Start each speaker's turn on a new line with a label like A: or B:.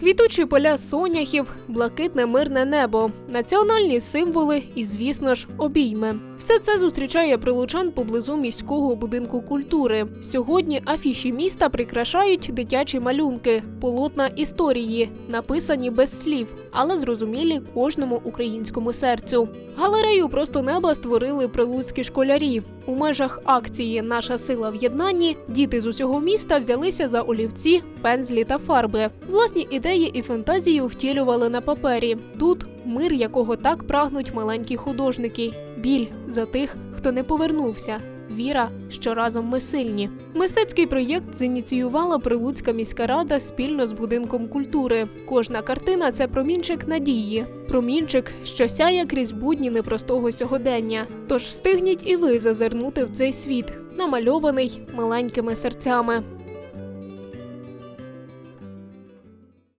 A: Квітучі поля соняхів, блакитне мирне небо, національні символи і, звісно ж, обійми. Все це зустрічає прилучан поблизу міського будинку культури. Сьогодні афіші міста прикрашають дитячі малюнки, полотна історії, написані без слів, але зрозумілі кожному українському серцю. Галерею просто неба створили прилуцькі школярі. У межах акції Наша сила в єднанні діти з усього міста взялися за олівці, пензлі та фарби. Власні ідеї і фантазії втілювали на папері. Тут мир, якого так прагнуть маленькі художники, біль за тих, хто не повернувся. Віра, що разом ми сильні. Мистецький проєкт зініціювала Прилуцька міська рада спільно з будинком культури. Кожна картина це промінчик надії, промінчик, що сяє крізь будні непростого сьогодення. Тож встигніть і ви зазирнути в цей світ, намальований маленькими серцями.